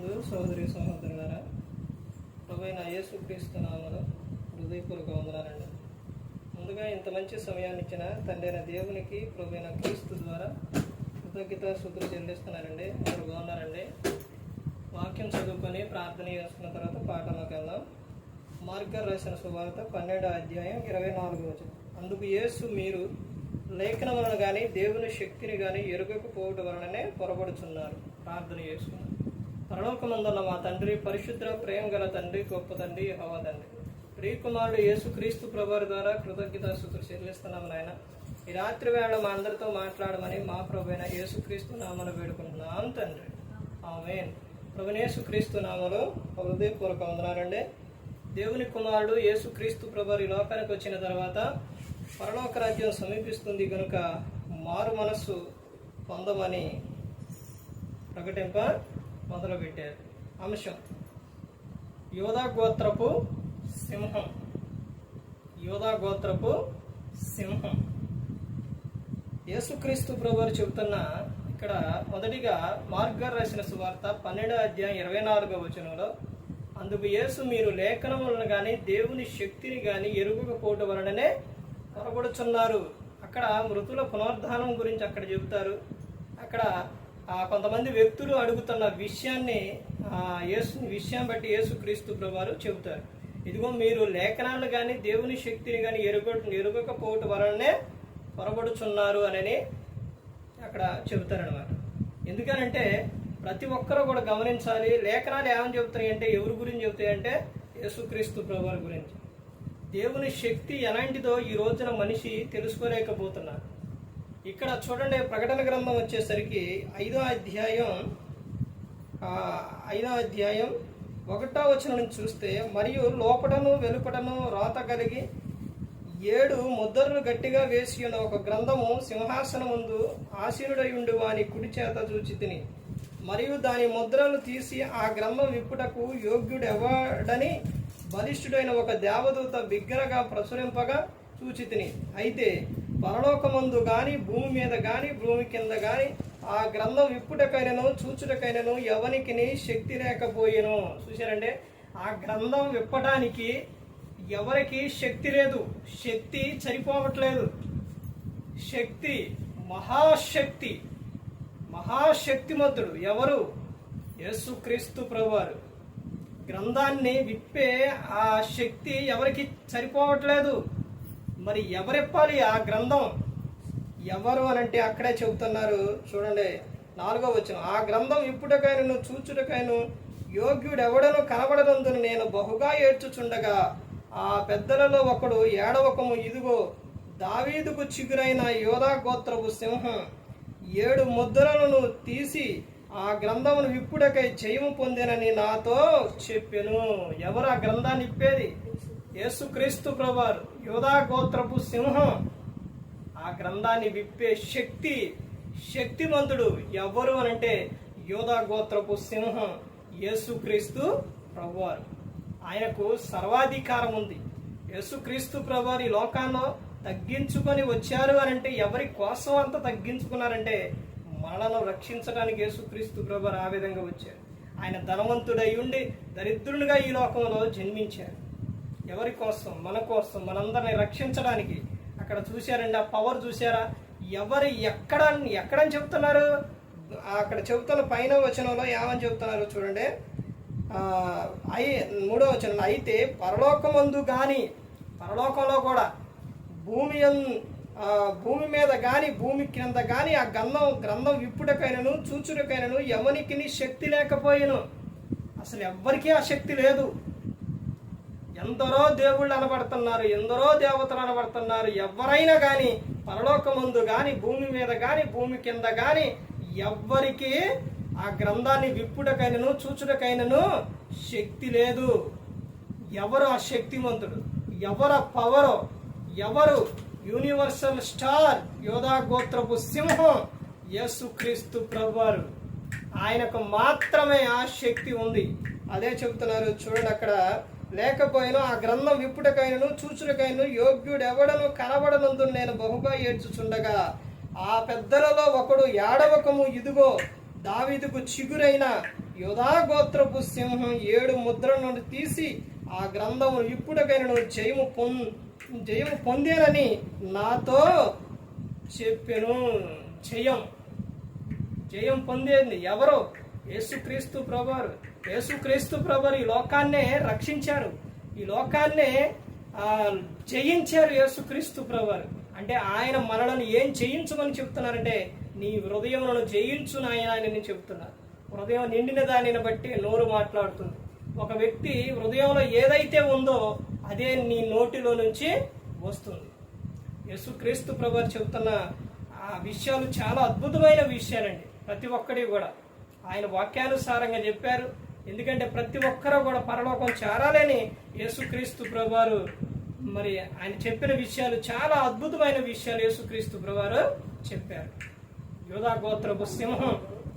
ముందు సోదరి సహోదరులారా ప్రభైన యేసుక్రీస్తు నామలో హృదయపూర్వక వందనాలండి. ముందుగా ఇంత మంచి సమయాన్ని ఇచ్చిన తండ్రైన దేవునికి ప్రభైన క్రీస్తు ద్వారా కృతజ్ఞత శుద్ధులు చెల్లిస్తున్నారండి అందరూ బాగున్నారండి? వాక్యం చదువుకొని ప్రార్థన చేసుకున్న తర్వాత పాఠంలోకి వెళ్దాం. మార్గర్ రాసిన సువార్త పన్నెండో అధ్యాయం ఇరవై నాలుగు రోజు అందుకు యేసు మీరు లేఖనములను కానీ దేవుని శక్తిని కానీ ఎరుగకపోవటం వలననే పొరబడుచున్నారు. ప్రార్థన చేసుకున్నారు పరలోకమందున్న మా తండ్రి పరిశుద్ధ ప్రేమ గల తండ్రి గొప్ప తండ్రి హవ తండ్రి. ప్రియకుమారుడు యేసు క్రీస్తు ప్రభారి ద్వారా కృతజ్ఞతాస్తుతులు చెల్లిస్తున్నాము నాయన. ఈ రాత్రి వేళ మా అందరితో మాట్లాడమని మా ప్రభు అయిన యేసుక్రీస్తు నామను వేడుకుంటున్నాం తండ్రి. ఆమెన్. ప్రభునేసు క్రీస్తు నామలో హృదయపూర్వక వందనాలండి దేవుని కుమారుడు యేసుక్రీస్తు ప్రభు ఈ లోకానికి వచ్చిన తర్వాత పరలోక రాజ్యం సమీపిస్తుంది కనుక మారు మనస్సు పొందమని ప్రకటింప మొదలుపెట్టారు. అంశం. యోధా గోత్రపు సింహం. యోధా గోత్రపు సింహం. యేసుక్రీస్తు ప్రభువారు చెబుతున్న ఇక్కడ మొదటిగా మార్గర్ రాసిన సువార్త పన్నెండో అధ్యాయం ఇరవై నాలుగో వచనంలో అందుకు యేసు మీరు లేఖనములను కానీ దేవుని శక్తిని కానీ ఎరుగుకపోవటం వలననే పొరబడుచున్నారు అక్కడ మృతుల పునరుద్ధానం గురించి అక్కడ చెబుతారు. అక్కడ కొంతమంది వ్యక్తులు అడుగుతున్న విషయాన్ని యేసు విషయం బట్టి యేసు క్రీస్తు ప్రభువారు చెబుతారు. ఇదిగో మీరు లేఖనాలు కానీ దేవుని శక్తిని కానీ ఎరుగ ఎరుగకపోవటం వలననే పొరబడుచున్నారు అని అక్కడ చెబుతారనమాట ఎందుకనంటే ప్రతి ఒక్కరూ కూడా గమనించాలి లేఖనాలు ఏమని చెబుతాయంటే ఎవరి గురించి చెబుతాయంటే యేసుక్రీస్తు ప్రభువారి గురించి. దేవుని శక్తి ఎలాంటిదో ఈ రోజున మనిషి తెలుసుకోలేకపోతున్నారు. ఇక్కడ చూడండి ప్రకటన గ్రంథం వచ్చేసరికి ఐదో అధ్యాయం ఐదో అధ్యాయం ఒకటో వచనం నుంచి చూస్తే మరియు లోపటను వెలుపటను రాత కలిగి ఏడు ముద్రలు గట్టిగా వేసి ఉన్న ఒక గ్రంథము సింహాసనం ముందు ఆసీనుడై ఉండు వాని కుడి చేత చూచి తిని. మరియు దాని ముద్రలు తీసి ఆ గ్రంథం విప్పుటకు యోగ్యుడు ఎవడని బలిష్ఠుడైన ఒక దేవదూత బిగ్గరగా ప్రచురింపగా చూచి తిని. అయితే పరలోకమందు గాని భూమి మీద గాని భూమి కింద గాని ఆ గ్రంథం విప్పుటకైనను చూచుటకైనను ఎవనికి శక్తి లేకపోయేను. చూశారంటే ఆ గ్రంథం విప్పటానికి ఎవరికి శక్తి లేదు. శక్తి చనిపోవట్లేదు శక్తి మహాశక్తి. మహాశక్తిమంతుడు ఎవరు? యేసుక్రీస్తు ప్రభువారు. గ్రంథాన్ని విప్పే ఆ శక్తి ఎవరికి సరిపోవట్లేదు. మరి ఎవరిప్పాలి ఆ గ్రంథం? ఎవరు అని అంటే అక్కడే చెబుతున్నారు. చూడండి నాలుగో వచ్చిన ఆ గ్రంథం ఇప్పుటకైనను చూచుటకైను యోగ్యుడు ఎవడను కనబడనందును నేను బహుగా ఏడ్చుచుండగా ఆ పెద్దలలో ఒకడు ఏడవకము ఇదిగో దావీదుకు చిగురైన యోధా గోత్రపు సింహం ఏడు ముద్రలను తీసి ఆ గ్రంథమును ఇప్పుడకై జయము పొందినని నాతో చెప్పెను. ఎవరు ఆ గ్రంథాన్ని ఇప్పేది? యేసుక్రీస్తు ప్రభువారు యోధా గోత్రపు సింహం. ఆ గ్రంథాన్ని విప్పే శక్తి శక్తిమంతుడు ఎవరు అనంటే యోధా గోత్రపు సింహం యేసుక్రీస్తు ప్రభువారు. ఆయనకు సర్వాధికారం ఉంది. యేసుక్రీస్తు ప్రభువారు ఈ లోకాల్లో తగ్గించుకొని వచ్చారు అనంటే ఎవరి కోసం అంత తగ్గించుకున్నారంటే మనలను రక్షించడానికి యేసుక్రీస్తు ప్రభువారు ఆ విధంగా వచ్చారు. ఆయన ధనవంతుడై ఉండి దరిద్రునిగా ఈ లోకంలో జన్మించారు. ఎవరి కోసం? మన కోసం? మనందరిని రక్షించడానికి. అక్కడ చూశారండి ఆ పవర్ చూశారా? ఎవరు ఎక్కడ ఎక్కడని చెప్తున్నారు? అక్కడ చెబుతున్న పైన వచనంలో ఏమని చెప్తున్నారు చూడండి. అయి మూడో వచనం అయితే పరలోకమందు కానీ పరలోకంలో కూడా భూమి భూమి మీద కానీ భూమి కింద కానీ ఆ గంధం గ్రంథం విప్పుటకైనను చూచుటకైనను ఎవరికి శక్తి లేకపోయిను. అసలు ఎవ్వరికీ ఆ శక్తి లేదు. ఎందరో దేవుళ్ళు అనబడుతున్నారు ఎందరో దేవతలు అనబడుతున్నారు ఎవరైనా కానీ పరలోకముందు కానీ భూమి మీద కానీ భూమి కింద కానీ ఎవ్వరికి ఆ గ్రంథాన్ని విప్పుడకైనను చూచుడకైనను శక్తి లేదు. ఎవరు ఆ శక్తివంతుడు ఎవరు ఆ పవరు? ఎవరు? యూనివర్సల్ స్టార్ యోధా గోత్రపు సింహం యేసుక్రీస్తు ప్రభువారు. ఆయనకు మాత్రమే ఆ శక్తి ఉంది. అదే చెబుతున్నారు చూడండి అక్కడ లేకపోయినా ఆ గ్రంథం విప్పుటకైనను చూచుటకైనను యోగ్యుడు ఎవడను కనబడనందు నేను బహుగా ఏడ్చుచుండగా ఆ పెద్దలలో ఒకడు ఏడవకము ఇదిగో దావీదుకు చిగురైన యుధాగోత్రపు సింహం ఏడు ముద్ర నుండి తీసి ఆ గ్రంథము ఇప్పుడకైనను జయము పొం జయము పొందేనని నాతో చెప్పెను. జయం. జయం పొందేది ఎవరు? యేసుక్రీస్తు ప్రభువారు. యేసుక్రీస్తు ప్రభు ఈ లోకాన్నే రక్షించారు. ఈ లోకాన్నే జయించారు యేసుక్రీస్తు ప్రభు. అంటే ఆయన మనలను ఏం చేయించమని చెప్తున్నారంటే నీ హృదయములను జయించు నాయన అని నేను చెప్తున్నారు హృదయం నిండిన దానిని బట్టి నోరు మాట్లాడుతుంది. ఒక వ్యక్తి హృదయంలో ఏదైతే ఉందో అదే నీ నోటిలో నుంచి వస్తుంది. యేసుక్రీస్తు ప్రభు చెబుతున్న ఆ విషయాలు చాలా అద్భుతమైన విషయాలండి. ప్రతి ఒక్కడి కూడా. ఆయన వాక్యానుసారంగా చెప్పారు. ఎందుకంటే ప్రతి ఒక్కరూ కూడా పరలోకం చేరాలని యేసుక్రీస్తు ప్రభువారు మరి ఆయన చెప్పిన విషయాలు చాలా అద్భుతమైన విషయాలు యేసుక్రీస్తు ప్రభువారు చెప్పారు. యోధా గోత్రపు సింహం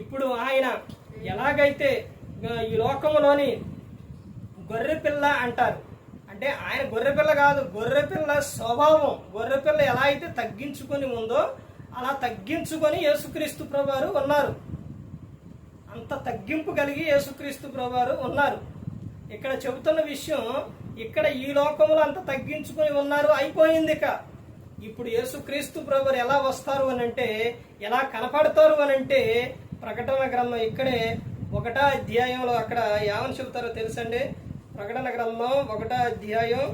ఇప్పుడు ఆయన ఎలాగైతే ఈ లోకంలోని గొర్రెపిల్ల అంటారు. అంటే ఆయన గొర్రెపిల్ల కాదు గొర్రెపిల్ల స్వభావం గొర్రెపిల్ల ఎలా అయితే తగ్గించుకొని ఉందో అలా తగ్గించుకొని యేసుక్రీస్తు ప్రభువారు ఉన్నారు. అంత తగ్గింపు కలిగి యేసుక్రీస్తు ప్రభువారు ఉన్నారు. ఇక్కడ చెబుతున్న విషయం ఇక్కడ ఈ లోకంలో అంత తగ్గించుకొని ఉన్నారు అయిపోయింది ఇక. ఇప్పుడు యేసుక్రీస్తు ప్రభువారు ఎలా వస్తారు అని అంటే ఎలా కనపడతారు అని అంటే ప్రకటన గ్రంథం ఇక్కడే ఒకటో అధ్యాయంలో అక్కడ ఏమని చెబుతారో తెలుసండి? ప్రకటన గ్రంథం ఒకటో అధ్యాయం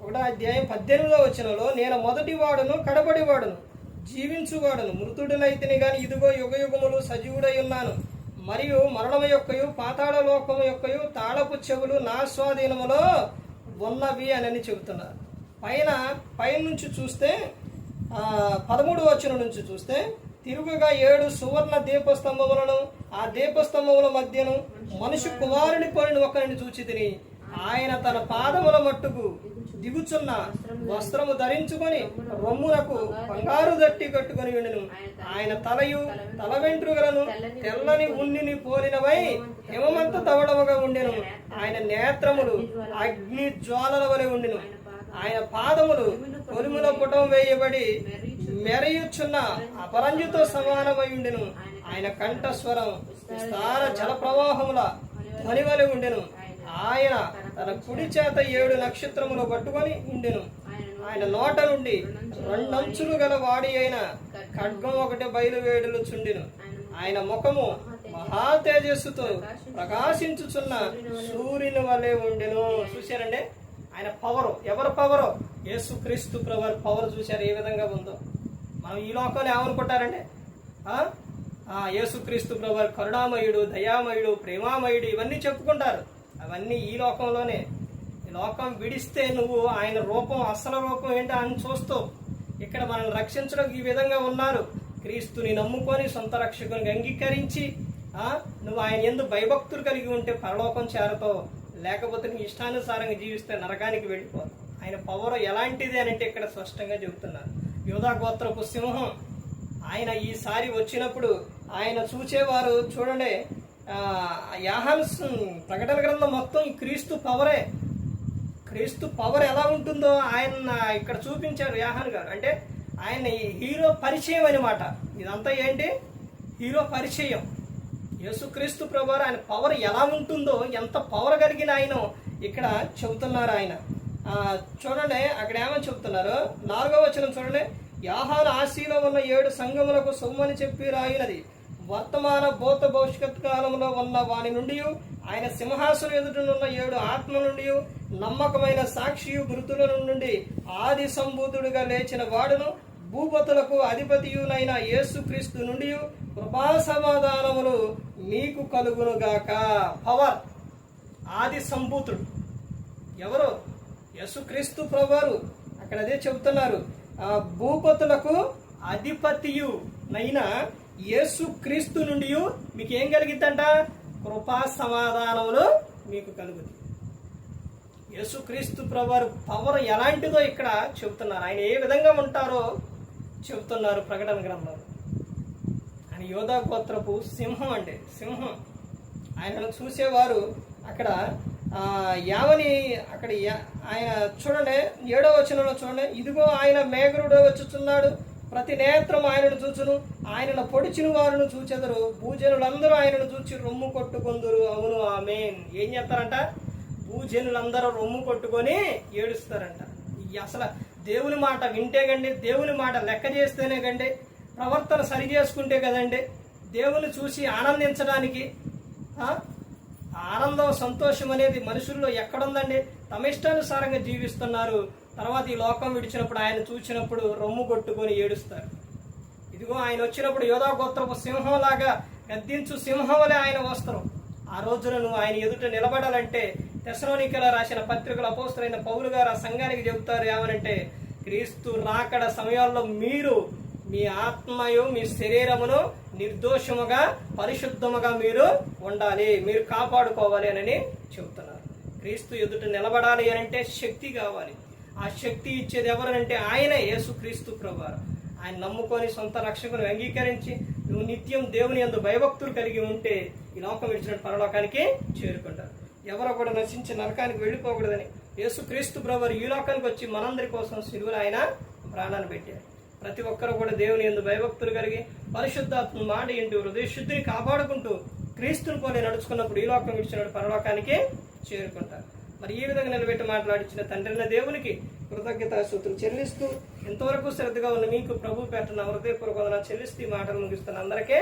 ఒకటో అధ్యాయం పద్దెనిమిదో వచ్చినలో నేను మొదటి వాడును కడబడి వాడును జీవించువాడును మృతుడునైతేనే కానీ ఇదిగో యుగ యుగములు సజీవుడై ఉన్నాను. మరియు మరణము యొక్కయు పాతాళ లోకము యొక్కయు తాళపు చెవులు నా స్వాధీనములో ఉన్నవి అని చెబుతున్నారు. పైన పైన నుంచి చూస్తే పదమూడు వచనం నుంచి చూస్తే తిరుగుగా ఏడు సువర్ణ దీపస్తంభములను ఆ దీపస్తంభముల మధ్యను మనిషి కుమారుని పోలిన ఒకరిని చూచి తిని ఆయన తన పాదముల మట్టుకు దిగుచున్న వస్త్రము ధరించుకొని రొమ్మునకు బంగారు దట్టి కట్టుకొని ఉండును. ఆయన తలయు తల వెంట్రుకలను తెల్లని ఉన్నిని పోలినవై హిమమంత తవడముగా ఉండెను. ఆయన నేత్రములు అగ్ని జ్వాలల వలె ఉండెను. ఆయన పాదములు కొలుముల పుటం వేయబడి మెరయుచున్న అపరంజితో సమానమై ఉండెను. ఆయన కంఠస్వరం విస్తార జల ప్రవాహముల ధ్వనివలి ఉండెను. ఆయన తన కుడి చేత ఏడు నక్షత్రములు పట్టుకొని ఉండెను. ఆయన నోట నుండి రెండంచులు గల వాడి అయిన ఖడ్గం ఒకటి బయలువేడులు చుండెను. ఆయన ముఖము మహా తేజస్సుతో ప్రకాశించుచున్న సూర్యుని వలె ఉండెను. చూశారండి? ఆయన పవరు. ఎవరు పవరు? యేసు క్రీస్తు ప్రవర్ పవర్ చూశారు. ఏ విధంగా ఉందో. మనం ఈ లోకంలో ఏమనుకుంటారండి? ఆ? ఆ, యేసుక్రీస్తు ప్రభు కరుణామయుడు దయామయుడు ప్రేమామయుడు ఇవన్నీ చెప్పుకుంటారు. అవన్నీ ఈ లోకంలోనే. ఈ లోకం విడిస్తే నువ్వు ఆయన రూపం అసలు రూపం ఏంటో అని చూస్తావు ఇక్కడ మనల్ని రక్షించడం ఈ విధంగా ఉన్నారు. క్రీస్తుని నమ్ముకొని సొంత రక్షకుని అంగీకరించి నువ్వు ఆయన ఎందు భయభక్తులు కలిగి ఉంటే పరలోకం చేరతావు లేకపోతే నీ ఇష్టానుసారంగా జీవిస్తే నరకానికి వెళ్ళిపోతావు ఆయన పవర్ ఎలాంటిది అని అంటే ఇక్కడ స్పష్టంగా చెబుతున్నారు. యోధా గోత్రపు సింహం ఆయన ఈసారి వచ్చినప్పుడు ఆయన చూచేవారు చూడండి ఆ, ప్రకటన గ్రంథం మొత్తం ఈ క్రీస్తు పవరే. క్రీస్తు పవర్ ఎలా ఉంటుందో ఆయన ఇక్కడ చూపించారు యాహాన్ గారు. అంటే ఆయన హీరో పరిచయం అనమాట ఇదంతా ఏంటి? హీరో పరిచయం. యేసుక్రీస్తు ప్రభు ఆయన పవర్ ఎలా ఉంటుందో ఎంత పవర్ కలిగిన ఆయన ఇక్కడ చెబుతున్నారు ఆయన. చూడండి అక్కడ ఏమని చెబుతున్నారు? నాలుగో వచనం చూడండి. యాహాన్ ఆశీలో ఉన్న ఏడు సంఘములకు సొమ్మని చెప్పి రాయినది. వర్తమాన భూత భవిష్యత్ కాలంలో ఉన్న వాని నుండి ఆయన సింహాసనం ఎదుటనున్న ఏడు ఆత్మ నుండి నమ్మకమైన సాక్షియు మృతుల నుండి ఆది సంభూతుడుగా లేచిన వాడును భూపతులకు అధిపతియునైన యేసుక్రీస్తు నుండి కృపా సమాధానములు మీకు కలుగునుగాక. పవర్. ఆది సంభూతుడు ఎవరు? యేసుక్రీస్తు ప్రభువారు. అక్కడ అదే చెబుతున్నారు. భూపతులకు అధిపతియు యేసు క్రీస్తు నుండి మీకు ఏం కలిగిద్దంట? కృపా సమాధానములు మీకు కలుగుతుంది యేసుక్రీస్తు ప్రభువారు పవర్ ఎలాంటిదో ఇక్కడ చెబుతున్నారు. ఆయన ఏ విధంగా ఉంటారో చెబుతున్నారు ప్రకటన గ్రంథంలో. ఆయన యోధా గోత్రపు సింహం అంటే సింహం. ఆయనను చూసేవారు అక్కడ యావని అక్కడ యా- ఆయన చూడండి ఏడో వచనంలో చూడండి ఇదిగో ఆయన మేఘరుడు వచ్చుచున్నాడు ప్రతి నేత్రం ఆయనను చూచును ఆయనను పొడిచిన వారును చూచెదరు. భూజనులందరూ ఆయనను చూచి రొమ్ము కొట్టుకొందరు. అవును ఆమెన్. ఏం చేస్తారంట? భూజనులందరూ రొమ్ము కొట్టుకొని ఏడుస్తారంట. అసలు దేవుని మాట వింటే గండి దేవుని మాట లెక్క చేస్తేనే గండి ప్రవర్తన సరి చేసుకుంటే కదండి. దేవుని చూసి ఆనందించడానికి ఆనందం సంతోషం అనేది మనుషుల్లో ఎక్కడుందండి? తమ ఇష్టానుసారంగా జీవిస్తున్నారు. తర్వాత ఈ లోకం విడిచినప్పుడు ఆయన చూసినప్పుడు రొమ్ము కొట్టుకొని ఏడుస్తారు. ఇదిగో ఆయన వచ్చినప్పుడు యోధా గోత్రపు సింహంలాగా గద్దించు సింహం వలె ఆయన వస్త్రం. ఆ రోజున నువ్వు ఆయన ఎదుట నిలబడాలంటే తెసలోనికల రాసిన పత్రికల అపోస్తులైన పౌలు గారు ఆ సంఘానికి చెబుతారు ఏమనంటే క్రీస్తు రాకడ సమయాల్లో మీరు మీ ఆత్మయు మీ శరీరమును నిర్దోషముగా పరిశుద్ధముగా మీరు ఉండాలి. మీరు కాపాడుకోవాలి అని చెబుతున్నారు. క్రీస్తు ఎదుట నిలబడాలి అని అంటే శక్తి కావాలి. ఆ శక్తి ఇచ్చేది ఎవరనంటే ఆయనే యేసుక్రీస్తు ప్రభువారు. ఆయన నమ్ముకొని సొంత రక్షకుని అంగీకరించి నువ్వు నిత్యం దేవుని యందు భయభక్తులు కలిగి ఉంటే ఈ లోకం విడిచినట్టు పరలోకానికి చేరుకుంటారు. ఎవరో కూడా నశించి నరకానికి వెళ్ళిపోకూడదని యేసుక్రీస్తు బ్రవర్ ఈ లోకానికి వచ్చి మనందరి కోసం సిలువలు ఆయన ప్రాణాన్ని పెట్టారు. ప్రతి ఒక్కరు కూడా దేవుని ఎందు భయభక్తులు కలిగి పరిశుద్ధాత్మ మాట ఇంటి హృదయ శుద్ధిని కాపాడుకుంటూ క్రీస్తుని పోలి నడుచుకున్నప్పుడు ఈ లోకం విడిచినట్టు పరలోకానికి చేరుకుంటారు. మరి ఈ విధంగా నిలబెట్టి మాట్లాడించిన తండ్రిన దేవునికి కృతజ్ఞత సూత్రులు చెల్లిస్తూ ఇంతవరకు శ్రద్ధగా ఉన్న మీకు ప్రభు పెట్టిన హృదయపూర్వక చెల్లిస్తూ ఈ మాటలు ముగిస్తున్న అందరికీ